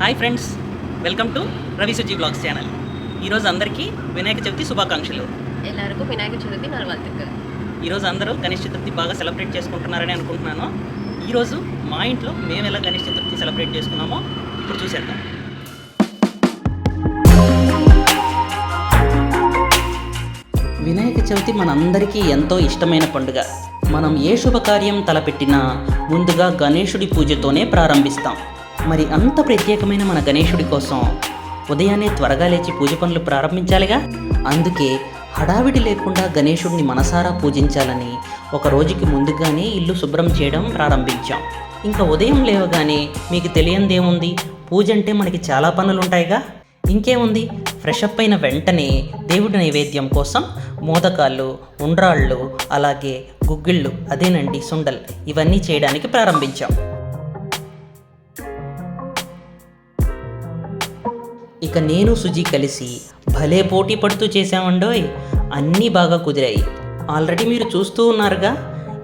Hi friends welcome to Ravi Suji blogs channel. ఈరోజు అందరికీ వినాయక చవితి శుభాకాంక్షలు. ఎల్లరికూ వినాయక చవితి ఈరోజు అందరూ గణేష్ చతుర్థి బాగా సెలబ్రేట్ చేసుకుంటున్నారని అనుకుంటున్నాను. ఈరోజు మా ఇంట్లో మేము ఎలా గణేష్ చతుర్థి సెలబ్రేట్ చేసుకున్నామో ఇప్పుడు చూసేద్దాం. వినాయక చవితి మనందరికీ ఎంతో ఇష్టమైన పండుగ. మనం ఏ శుభకార్యం తలపెట్టినా ముందుగా గణేషుడి పూజతోనే ప్రారంభిస్తాం. మరి అంత ప్రత్యేకమైన మన గణేశుడి కోసం ఉదయాన్నే త్వరగా లేచి పూజ పనులు ప్రారంభించాలిగా? అందుకే హడావిడి లేకుండా గణేశుడిని మనసారా పూజించాలని ఒక రోజుకి ముందుగానే ఇల్లు శుభ్రం చేయడం ప్రారంభించాం. ఇంకా ఉదయం లేవగానే మీకు తెలియందేముంది? పూజ అంటే మనకి చాలా పనులు ఉంటాయిగా ఇంకేముంది? ఫ్రెష్ అప్ అయిన వెంటనే దేవుడి నైవేద్యం కోసం మోదకాళ్ళు ఉండ్రాళ్ళు అలాగే గుగ్గిళ్ళు అదేనండి సుండల్ ఇవన్నీ చేయడానికి ప్రారంభించాం. ఇక నేను సుజీ కలిసి భలే పోటీ పడుతూ చేశామండోయ్. అన్నీ బాగా కుదిరాయి. ఆల్రెడీ మీరు చూస్తూ ఉన్నారుగా.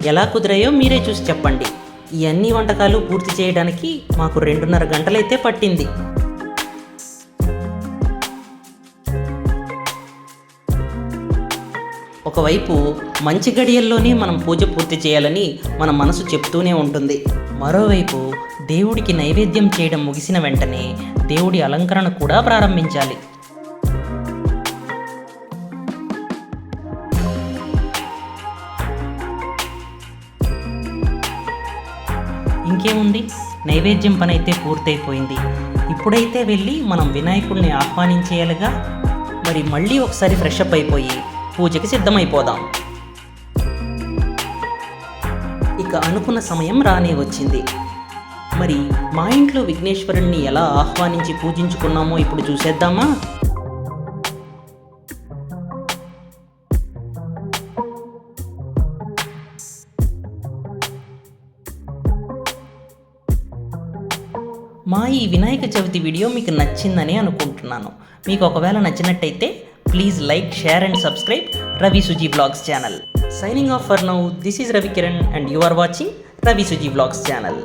ఎలా కుదిరాయో మీరే చూసి చెప్పండి. ఈ అన్ని వంటకాలు పూర్తి చేయడానికి మాకు రెండున్నర గంటలైతే పట్టింది. ఒకవైపు మంచి గడియల్లోనే మనం పూజ పూర్తి చేయాలని మన మనసు చెప్తూనే ఉంటుంది. మరోవైపు దేవుడికి నైవేద్యం చేయడం ముగిసిన వెంటనే దేవుడి అలంకరణ కూడా ప్రారంభించాలి. ఇంకేముంది? నైవేద్యం పని అయితే పూర్తయిపోయింది. ఇప్పుడైతే వెళ్ళి మనం వినాయకుడిని ఆహ్వానించేయాలిగా. మరి మళ్ళీ ఒకసారి ఫ్రెష్ అప్ అయిపోయి పూజకి సిద్ధమైపోదాం. ఇక అనుకున్న సమయం రానే వచ్చింది. మరి మా ఇంట్లో విఘ్నేశ్వరుణ్ణి ఎలా ఆహ్వానించి పూజించుకున్నామో ఇప్పుడు చూసేద్దామా? మా ఈ వినాయక చవితి వీడియో మీకు నచ్చిందని అనుకుంటున్నాను. మీకు ఒకవేళ నచ్చినట్టయితే please like share and subscribe Ravi Suji blogs channel. Signing off for now this is Ravi Kiran and you are watching Ravi Suji blogs channel